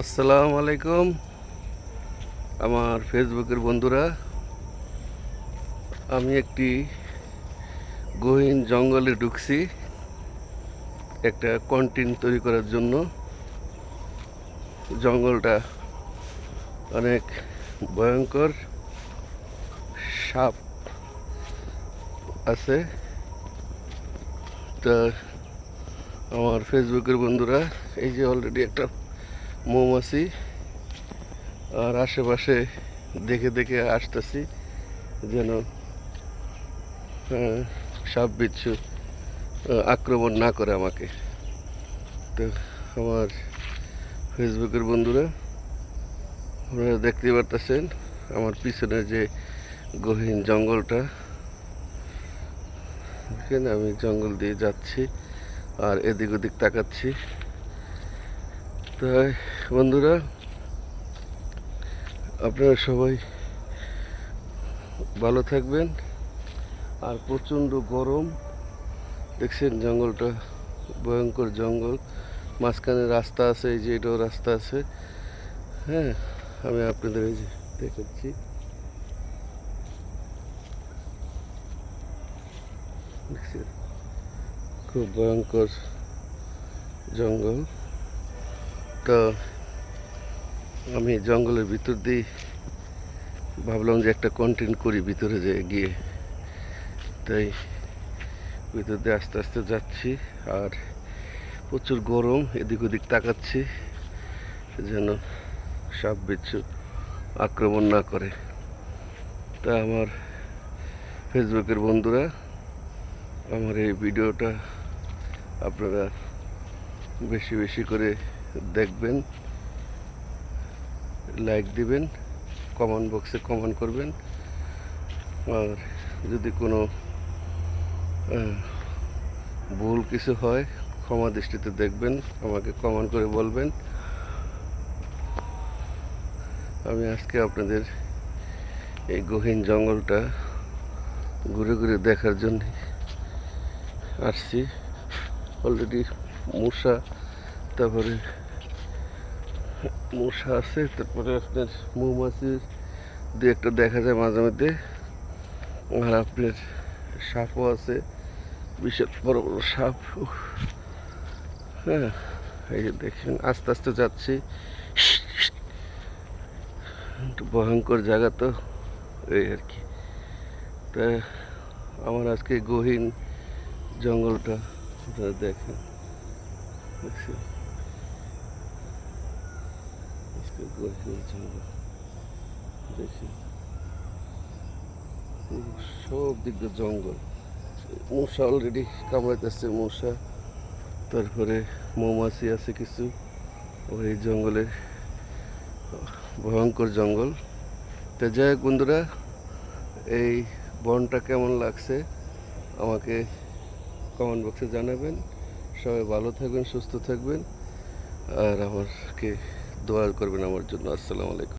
আসসালামু আলাইকুম। আমার ফেসবুকের বন্ধুরা, আমি একটি গহীন জঙ্গলে ঢুকছি, একটা কন্টেন্ট তৈরি করার জন্য। জঙ্গলটা অনেক ভয়ঙ্কর, সাপ আছে। তা আমার ফেসবুকের বন্ধুরা, এই যে অলরেডি একটা মৌমাছি আর আশেপাশে দেখে দেখে আসতেছি যেন সাপ বিচ্ছু আক্রমণ না করে আমাকে। তো আমার ফেসবুকের বন্ধুরা, আপনারা দেখতে পারতেছেন আমার পিছনে যে গহীন জঙ্গলটা। আমি জঙ্গল দিয়ে যাচ্ছি আর এদিক ওদিক তাকাচ্ছি। তাই, বন্ধুরা, আপনারা সবাই ভালো থাকবেন। আর প্রচণ্ড গরম, দেখছেন জঙ্গলটা, ভয়ঙ্কর জঙ্গল। মাঝখানে রাস্তা আছে, এই যে এটাও রাস্তা আছে। হ্যাঁ আমি আপনাদের এই যে দেখাচ্ছি। খুব ভয়ঙ্কর জঙ্গল। তো আমি জঙ্গলের ভিতর দিয়ে ভাবলাম যে একটা কন্টেন্ট করি, ভিতরে যে গিয়ে। তাই ভিতর দিয়ে আস্তে আস্তে যাচ্ছি, আর প্রচুর গরম, এদিক ওদিক তাকাচ্ছি, যেন সাপ বিচ্ছু আক্রমণ না করে। তা আমার ফেসবুকের বন্ধুরা, আমার এই ভিডিওটা আপনারা বেশি বেশি করে দেখবেন লাইক দিবেন কমেন্ট বক্সে কমেন্ট করবেন। আর যদি কোনো ভুল কিছু হয়, ক্ষমা দৃষ্টিতে দেখবেন, আমাকে কমেন্ট করে বলবেন। আমি আজকে আপনাদের এই গহীন জঙ্গলটা ঘুরে ঘুরে দেখার জন্য আসছি। অলরেডি মশা তারপরে মশা আছে, তারপরে আপনার মৌমাছি দু একটা দেখা যায় মাঝে মধ্যে। আর আপনার সাপও আছে, বিশাল বড় বড় সাপ হ্যাঁ এই যে দেখেন, আস্তে আস্তে যাচ্ছি। একটু ভয়ঙ্কর জায়গা তো, এই আর কি। তা আমার আজকে গহীন জঙ্গলটা দেখেন। দেখছেন? আজকে গহীন জঙ্গল দেখি সব দিক দিয়ে জঙ্গল। মশা অলরেডি কামড়াইতেছে মশা তারপরে মৌমাছি আছে কিছু। ওই জঙ্গলের ভয়ঙ্কর জঙ্গল। তো যাই বন্ধুরা, এই বনটা কেমন লাগছে আমাকে কমেন্ট বক্সে জানাবেন। সবাই ভালো থাকবেন, সুস্থ থাকবেন। আর আমাকে দোয়া করবেন আমার জন্য। আসসালামু আলাইকুম।